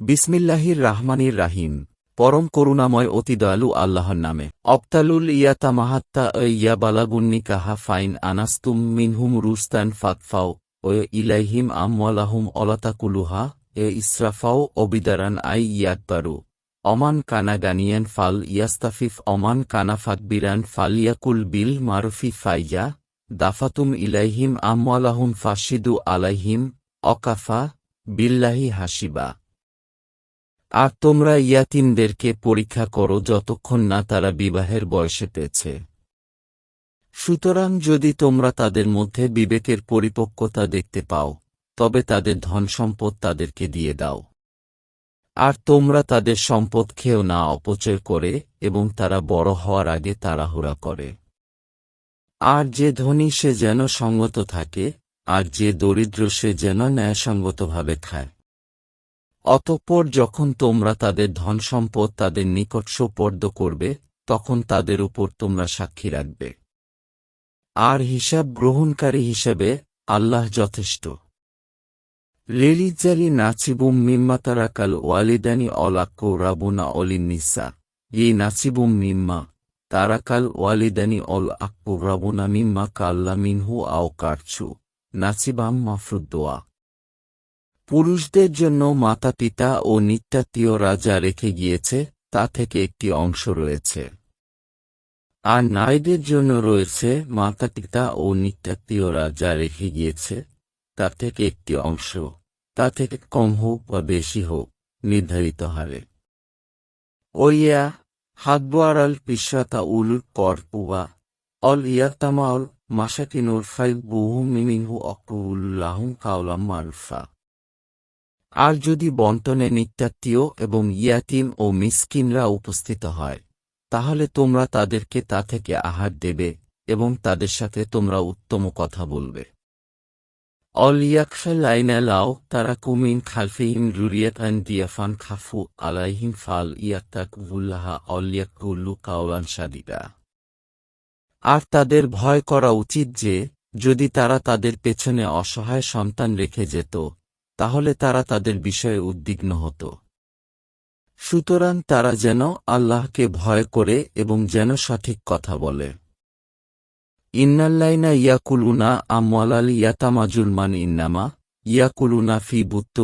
বিসমিল্লাহির রাহমানির রাহিম। পরম করুণাময় অতি দয়ালু আল্লাহর নামে। অবতালুল ইয়াতা মাহাত্তা ইয়া বালাগুন্নি কাহা ফাইন আনাস্তুম মিনহুম রুস্তান ফাতফাও ও ইলাইহিম আমওয়ালাহুম অলাতাকুলুহা। এ ইসরাফাও অবিদারান আই ইয়াকবারু। অমান কানা গানিয়ান ফাল ইয়াস্তাফিফ, অমান কানা ফাকবিরান ফালিয়াকুল বিল মারুফি ফাইয়া দাফাতুম ইলাইহিম আমওয়ালাহুম ফাশিদু আলাইহিম অকাফা বিল্লাহি হাসিবা আর তোমরা ইয়াতিমদেরকে পরীক্ষা করো যতক্ষণ না তারা বিবাহের বয়সে পেয়েছে। সুতরাং যদি তোমরা তাদের মধ্যে বিবেকের পরিপক্কতা দেখতে পাও, তবে তাদের ধনসম্পদ তাদেরকে দিয়ে দাও। আর তোমরা তাদের সম্পদ খেয়েও না অপচয় করে, এবং তারা বড় হওয়ার আগে তাড়াহুড়া করে। আর যে ধনী সে যেন সঙ্গত থাকে, আর যে দরিদ্র সে যেন ন্যায়সঙ্গতভাবে খায়। অতঃপর যখন তোমরা তাদের ধনসম্পদ তাদের নিকট সোপর্দ করবে, তখন তাদের উপর তোমরা সাক্ষী রাখবে। আর হিসাব গ্রহণকারী হিসেবে আল্লাহ যথেষ্ট। লিলিজালি নাচিবুম মিম্মাতারাকাল ওয়ালিদানি অলাক্কো রাবুনা অলিনিসা এই নাচিবুম মিম্মা তারাকাল ওয়ালিদানি অল আক্কু রাবুনা মিম্মা কাল্লা মিনহু আও কারছু নাচিবাম মাফরুদ্দোয়া পুরুষদের জন্য মাতা পিতা ও নিত্যাত্মীয়রা যা রেখে গিয়েছে, তা থেকে একটি অংশ রয়েছে। আর নারীদের জন্য রয়েছে মাতা পিতা ও নিত্যাত্মীয়রা যা রেখে গিয়েছে, তা থেকে একটি অংশ। তা থেকে কম হোক বা বেশি হোক, নির্ধারিত হারে। ওইয়া, হাতবোয়ারাল পিসাতা উল কর পুয়া, অল ইয়াতামাল মাসাকিনুর ফাইল বহু মিমিনহু অকুল্লাহুম কাউলাম মারফা। আর যদি বন্টনে নিত্যাত্মীয় এবং ইয়াতিম ও মিসকিনরা উপস্থিত হয়, তাহলে তোমরা তাদেরকে তা থেকে আহার দেবে এবং তাদের সাথে তোমরা উত্তম কথা বলবে। অল অলিয়াকফা লাইনালাও তারা কুমিন খালফিহিম রুরিয়াতান দিয়াফান খাফু আলাইহিম ফাল ইয়াক্তাকুল্লাহা অলিয়াকুল্লু কাওলান সাদিদা। আর তাদের ভয় করা উচিত যে, যদি তারা তাদের পেছনে অসহায় সন্তান রেখে যেত তাহলে তারা তাদের বিষয়ে উদ্বিগ্ন হতো। সুতরাং তারা যেন আল্লাহকে ভয় করে এবং যেন সঠিক কথা বলে। ইন্নাল্লাইনা ইয়াকুলুনা আমওয়ালাল ইয়াতামাজুলমান ইন্নামা ইয়াকুলুনা ফি বুত্ত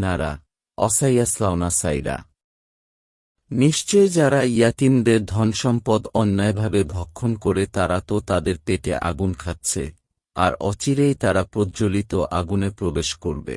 নারা অসাইয়াসলাউনা সাইরা। নিশ্চয় যারা ইয়াতিমদের ধনসম্পদ অন্যায়ভাবে ভক্ষণ করে তারা তো তাদের পেটে আগুন খাচ্ছে, আর অচিরেই তারা প্রজ্বলিত আগুনে প্রবেশ করবে।